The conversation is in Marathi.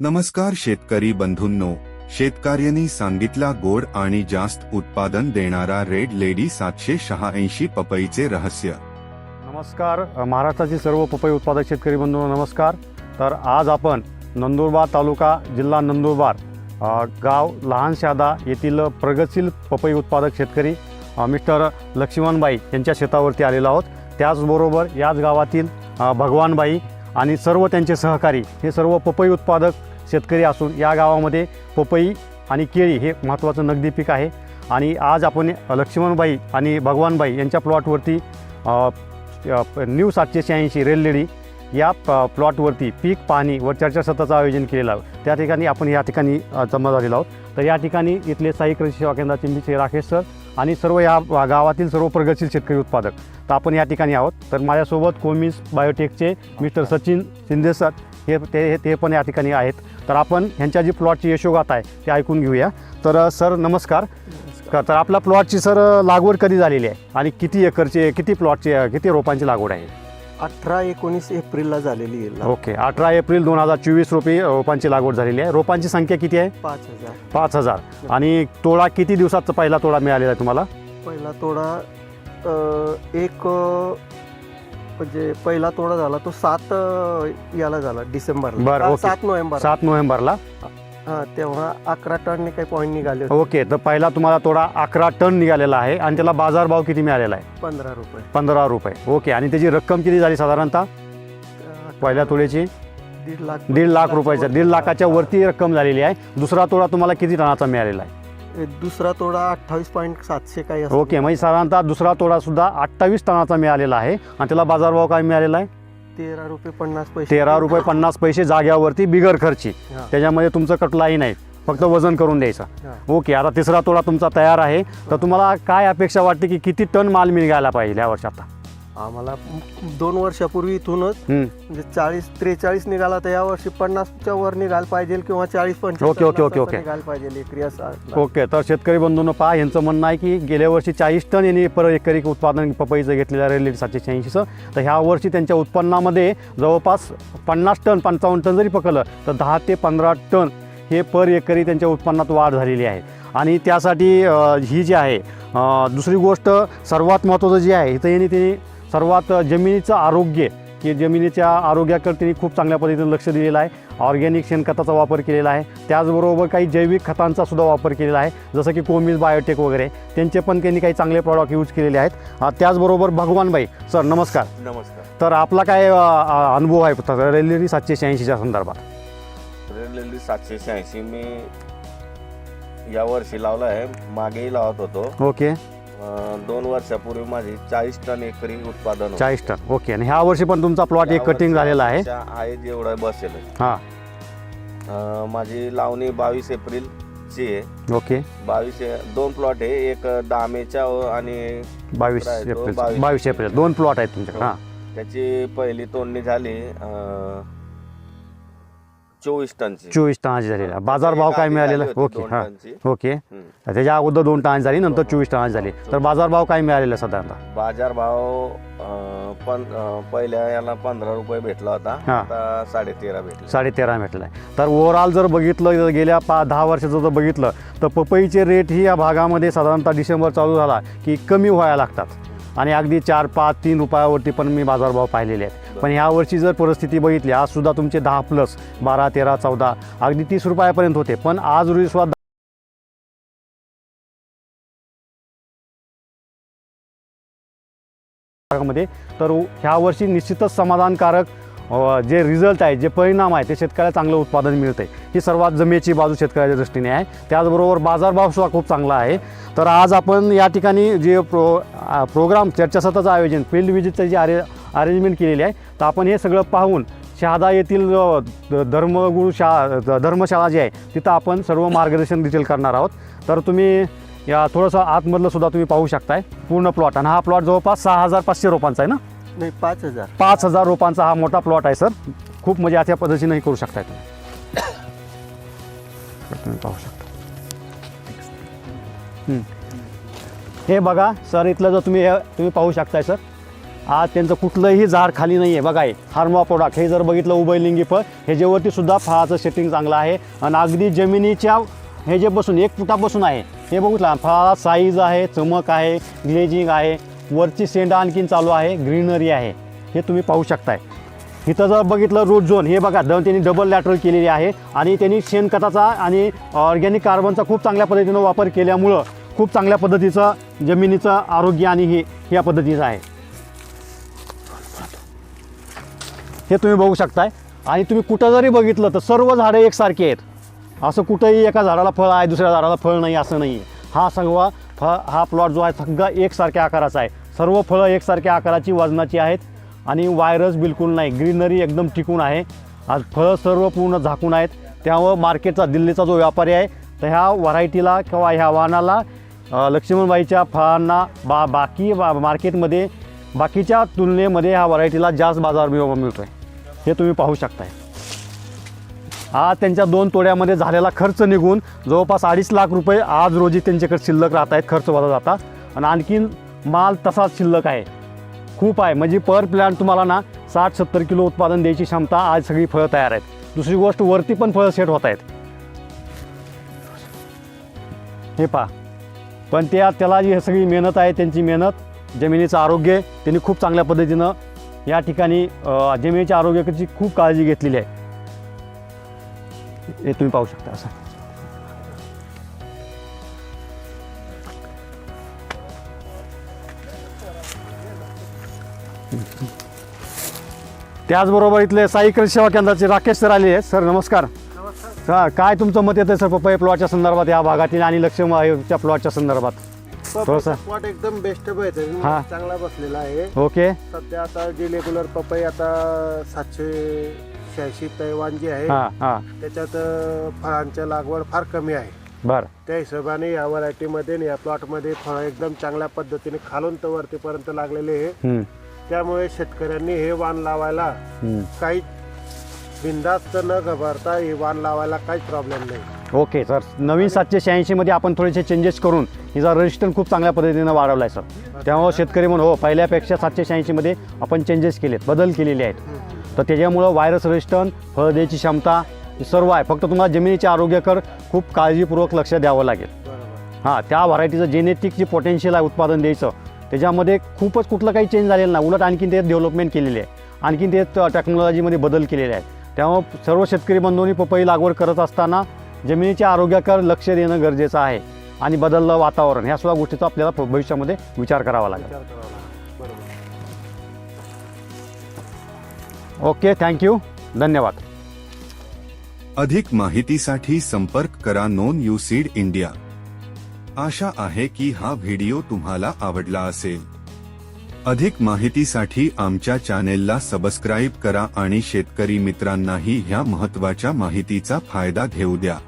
नमस्कार शेतकरी बंधूंनो शेतकऱ्यांनी सांगितला गोड आणि जास्त उत्पादन देणारा रेड लेडी सातशे शहाऐंशी पपईचे रहस्य. नमस्कार महाराष्ट्राचे सर्व पपई उत्पादक शेतकरी बंधूंनो नमस्कार. तर आज आपण नंदुरबार तालुका जिल्हा नंदुरबार गाव लहान शादा येथील प्रगतशील पपई उत्पादक शेतकरी मिस्टर लक्ष्मणबाई यांच्या शेतावरती आलेलो आहोत. त्याचबरोबर याच गावातील भगवानबाई आणि सर्व त्यांचे सहकारी हे सर्व पपई उत्पादक शेतकरी असून या गावामध्ये पपई आणि केळी हे महत्त्वाचं नगदी पीक आहे. आणि आज आपण लक्ष्मणबाई आणि भगवानबाई यांच्या प्लॉटवरती न्यू सातशे शहाऐंशी रेल लेडी या प प्लॉटवरती पीक पाहणी व चर्चासत्राचं आयोजन केलेलं आहे. त्या ठिकाणी आपण या ठिकाणी जमा झालेलो आहोत. तर या ठिकाणी इथले साई कृषी सेवा केंद्राचे मी राकेश सर आणि सर्व या गावातील सर्व प्रगतशील शेतकरी उत्पादक. तर आपण या ठिकाणी आहोत. तर माझ्यासोबत कोमिस बायोटेकचे मिस्टर सचिन शिंदे सर हे ते ते पण या ठिकाणी आहेत. तर आपण ह्यांच्या जी प्लॉटची यशोगाथा आहे ते ऐकून घेऊया. तर सर नमस्कार. तर आपल्या प्लॉटची सर लागवड कधी झालेली आहे? आणि किती एकरची किती प्लॉटची किती रोपांची लागवड आहे? अठरा एकोणीस एप्रिलला झालेली आहे ओके. अठरा एप्रिल दोन हजार चोवीस रुपये रोपांची लागवड झालेली आहे. रोपांची संख्या किती आहे? पाच हजार. पाच हजार. आणि तोडा किती दिवसाचा पहिला तोडा मिळालेला आहे तुम्हाला? पहिला तोडा एक म्हणजे पहिला तोडा झाला तो सात अ, याला झाला डिसेंबरला. बरं, ओके. सात नोव्हेंबर सात नोव्हेंबरला. हा तेव्हा अकरा टनने काही पॉईंट निघाले होते. ओके तर पहिला तुम्हाला तोडा अकरा टन निघालेला आहे आणि त्याला बाजारभाव किती मिळालेला आहे? पंधरा रुपये. पंधरा रुपये. ओके आणि त्याची रक्कम किती झाली साधारणतः? अ, पहिल्या तोड्याची दीड लाख दीड लाख रुपयाच्या दीड लाखाच्या वरती रक्कम झालेली आहे. दुसरा तोडा तुम्हाला किती टनाचा मिळालेला आहे? दुसरा तोडा अठ्ठावीस पॉईंट सातशे काही असतो. ओके म्हणजे साधारणतः दुसरा तोडा सुद्धा अठ्ठावीस टनाचा मिळालेला आहे आणि त्याला बाजारभाव काय मिळालेला आहे? तेरा रुपये पन्नास पैसे. तेरा रुपये पन्नास पैसे जाग्यावरती बिगर खर्ची. त्याच्यामध्ये तुमचं कटलाही नाही फक्त वजन करून द्यायचं. ओके आता तिसरा तोडा तुमचा तयार आहे. तर तुम्हाला काय अपेक्षा वाटते की किती टन माल निघायला पाहिजे या वर्षी आता आम्हाला दोन वर्षापूर्वी इथूनच. म्हणजे चाळीस त्रेचाळीस निघाला तर यावर्षी पन्नासच्या वर निघायला पाहिजे किंवा चाळीस ओके, ओके, ओके, ओके. निघायला पाहिजे एकरी असं ओके तर शेतकरी बंधूंनो पहा यांचं म्हणणं आहे की गेल्या वर्षी चाळीस टन यांनी पर एकरी उत्पादन पपईचं घेतलेलं आहे रेल्वे सातशे शहाऐंशीचं तर ह्या वर्षी त्यांच्या उत्पन्नामध्ये जवळपास पन्नास टन पंचावन्न टन जरी पकडलं तर दहा ते पंधरा टन हे पर एकरी त्यांच्या उत्पन्नात वाढ झालेली आहे आणि त्यासाठी ही जी आहे दुसरी गोष्ट सर्वात महत्त्वाचं जे आहे इथं यांनी त्यांनी सर्वात जमिनीचं आरोग्य की जमिनीच्या आरोग्याकडे त्यांनी खूप चांगल्या पद्धतीने लक्ष दिलेलं आहे. ऑर्गॅनिक शेणखताचा वापर केलेला आहे. त्याचबरोबर काही जैविक खतांचा सुद्धा वापर केलेला आहे. जसं की कोमिस बायोटेक वगैरे. त्यांचे पण त्यांनी काही चांगले प्रॉडक्ट यूज केलेले आहेत. त्याचबरोबर भगवानबाई सर नमस्कार. नमस्कार. तर आपला काय अनुभव आहे? रेल्वे सातशे शहाऐंशीच्या संदर्भात. रेल्वे सातशे शहाऐंशी मी या वर्षी लावला आहे. मागेही लावत होतो. ओके. दोन वर्षापूर्वी माझी चाळीस टन एकरी उत्पादन होतं. चाळीस टन. ओके. आणि ह्या वर्षी पण तुमचा प्लॉट एक कटिंग झालेला आहे. आहे जेवढं बसेल. हां. अं, माझी लावणी बावीस एप्रिलची आहे. ओके. बावीस दोन प्लॉट आहे. एक दामेच्या आणि बावीस? एप्रिल. बावीस. एप्रिल. दोन प्लॉट आहेत तुमच्याकडे. हो. हां. त्याची पहिली तोडणी झाली अं, चोवीस टनची. चोवीस टनाची झालेली. आहे बाजारभाव काय आधी मिळालेला? झाली होती ओके दोन हां. टनची. ओके. त्याच्या अगोदर दोन टनाची झाली नंतर. चोवीस टनाची झाली. तर बाजारभाव काय मिळालेला साधारणतः बाजारभाव अं, पण अं, पहिल्या याला पंधरा रुपये भेटला होता. हा. आता साडे तेरा भेटला. साडे तेरा भेटला आहे तर ओव्हरऑल जर बघितलं गेल्या पा दहा वर्षाचं जर बघितलं तर पपईचे रेट ही या भागामध्ये साधारणतः डिसेंबर चालू झाला की कमी व्हायला लागतात. आणि अगदी चार पाच तीन रुपयावरती पण मी बाजारभाव पाहिलेले आहेत. पण ह्या वर्षी जर परिस्थिती बघितली आज सुद्धा तुमचे दहा प्लस बारा तेरा चौदा अगदी तीस रुपयापर्यंत होते. पण आज रोजी सुद्धा भागामध्ये तर ह्या वर्षी निश्चितच समाधानकारक जे रिझल्ट आहे जे परिणाम आहे ते शेतकऱ्याला चांगलं उत्पादन मिळतं आहे ही सर्वात जमेची बाजू शेतकऱ्याच्या दृष्टीने आहे. त्याचबरोबर बाजारभाव सुद्धा खूप चांगला आहे. तर आज आपण या ठिकाणी जे प्रो प्रोग्राम चर्चासत्राचं आयोजन फील्ड विजिटचं जे अरे अरेंजमेंट केलेली आहे तर आपण हे सगळं पाहून शहादा येथील धर्मगुरू शा धर्मशाळा जी आहे तिथं आपण सर्व मार्गदर्शन डिटेल करणार आहोत. तर तुम्ही या थोडंसं आतमधलं सुद्धा तुम्ही पाहू शकताय पूर्ण प्लॉट आणि हा प्लॉट जवळपास सहा हजार पाचशे रोपांचा आहे ना? नाही पाच हजार. पाच हजार रोपांचा हा मोठा प्लॉट आहे सर. खूप म्हणजे अशा पद्धतीनेही करू शकताय तुम्ही. तर तुम्ही पाहू शकता. हे बघा सर इथलं जर तुम्ही तुम्ही पाहू शकताय सर. आज त्यांचं कुठलंही झाड खाली नाही आहे बघा हे हार्मा प्रोडक्ट हे जर बघितलं उभयलिंगी फळ ह्याच्यावरती सुद्धा फळाचं सेटिंग चांगलं आहे. आणि अगदी जमिनीच्या हे जे बसून एक फुटापासून आहे हे बघितलं फळाला साईज आहे चमक आहे ग्लेजिंग आहे. वरची सेंड आणखीन चालू आहे ग्रीनरी आहे. हे तुम्ही पाहू शकताय. इथं जर बघितलं रूट झोन हे बघा दोन त्यांनी डबल लॅटरल केलेली आहे आणि त्यांनी शेणखताचा आणि ऑर्गॅनिक कार्बनचा खूप चांगल्या पद्धतीनं वापर केल्यामुळं खूप चांगल्या पद्धतीचं जमिनीचं आरोग्य आणि हे या पद्धतीचं आहे. हे तुम्ही बघू शकताय. आणि तुम्ही कुठं जरी बघितलं तर सर्व झाडं एकसारखी आहेत. असं कुठंही एका झाडाला फळ आहे दुसऱ्या झाडाला फळ नाही असं नाही आहे हा सर्व फळ हा प्लॉट जो आहे सगळा एकसारख्या आकाराचा आहे. सर्व फळं एकसारख्या आकाराची वजनाची आहेत. आणि वायरस बिलकुल नाही. ग्रीनरी एकदम टिकून आहे. आज फळं सर्व पूर्ण झाकून आहेत. त्यामुळं मार्केटचा दिल्लीचा जो व्यापारी आहे तर ह्या व्हरायटीला किंवा ह्या वाहनाला लक्ष्मणबाईच्या फळांना बा बाकी बा मार्केटमध्ये बाकीच्या तुलनेमध्ये ह्या व्हरायटीला जास्त बाजार मिळतो आहे हे तुम्ही पाहू शकताय. आज त्यांच्या दोन तोड्यामध्ये झालेला खर्च निघून जवळपास अडीच लाख रुपये आज रोजी त्यांच्याकडे शिल्लक राहत आहेत खर्च वजा जाता आणि आणखीन माल तसाच शिल्लक आहे. खूप आहे. म्हणजे पर प्लांट तुम्हाला ना साठ सत्तर किलो उत्पादन द्यायची क्षमता आज सगळी फळं तयार आहेत. दुसरी गोष्ट वरती पण फळं सेट होत आहेत. हे पहा. पण त्या त्याला जी सगळी मेहनत आहे त्यांची मेहनत जमिनीचं आरोग्य त्यांनी खूप चांगल्या पद्धतीनं या ठिकाणी जमिनीच्या आरोग्याची खूप काळजी घेतलेली आहे. हे तुम्ही पाहू शकता असं. त्याचबरोबर इथले साई कृषी सेवा केंद्राचे राकेश सर आले आहेत. सर नमस्कार. हा, काय तुमचं मत येतं सर पपई प्लॉटच्या संदर्भात या भागातील आणि लक्ष्मीच्या प्लॉटच्या संदर्भात? थोडंसं. प्लॉट एकदम बेस्ट आहे. हा. चांगला बसलेला आहे. ओके. सध्या आता जे रेग्युलर पपई आता सातशे शहाऐंशी तैवान जी आहे हां हां. त्याच्यात अं, फळांच्या लागवड फार कमी आहे. बरं. त्या हिशोबाने या व्हरायटीमध्ये आणि या प्लॉटमध्ये फळं एकदम चांगल्या पद्धतीने खालून तर वरतीपर्यंत लागलेले आहे. हम्म, त्यामुळे शेतकऱ्यांनी हे वाण लावायला हम्म. काही बिंदास्त न घबरता हे वाण लावायला काहीच प्रॉब्लेम नाही. ओके सर नवीन सातशे शहाऐंशीमध्ये आपण थोडेसे चेंजेस करून हिचा रजिस्टर खूप चांगल्या पद्धतीनं वाढवला आहे सर त्यामुळे शेतकरी म्हणून हो पहिल्यापेक्षा सातशे शहाऐंशीमध्ये आपण चेंजेस केलेत बदल केलेले आहेत. तर त्याच्यामुळं व्हायरस रेजिस्टन फळ द्यायची क्षमता हे सर्व आहे. फक्त तुम्हाला जमिनीच्या आरोग्याकर खूप काळजीपूर्वक लक्ष द्यावं लागेल. बरोबर. हां त्या व्हरायटीचं जेनेटिक जे पोटेन्शियल आहे उत्पादन द्यायचं त्याच्यामध्ये खूपच कुठलं काही चेंज झालेलं नाही. उलट आणखीन ते डेव्हलपमेंट केलेली आहे. आणखीन ते टेक्नॉलॉजीमध्ये बदल केलेले आहेत. त्यामुळं सर्व शेतकरी बंधूंनी पपई लागवड करत असताना जमिनीच्या आरोग्याकडे लक्ष देणं गरजेचं आहे. आणि बदललं वातावरण ह्या सुद्धा गोष्टीचा आपल्याला भविष्यामध्ये विचार करावा लागेल. ओके थँक्यू धन्यवाद. अधिक माहितीसाठी संपर्क करा नोन युसीड इंडिया. आशा आहे की हा व्हिडिओ तुम्हाला आवडला असेल. अधिक माहितीसाठी आमच्या चॅनेलला सबस्क्राईब करा आणि शेतकरी मित्रांनाही ह्या महत्त्वाच्या माहितीचा फायदा घेऊ द्या.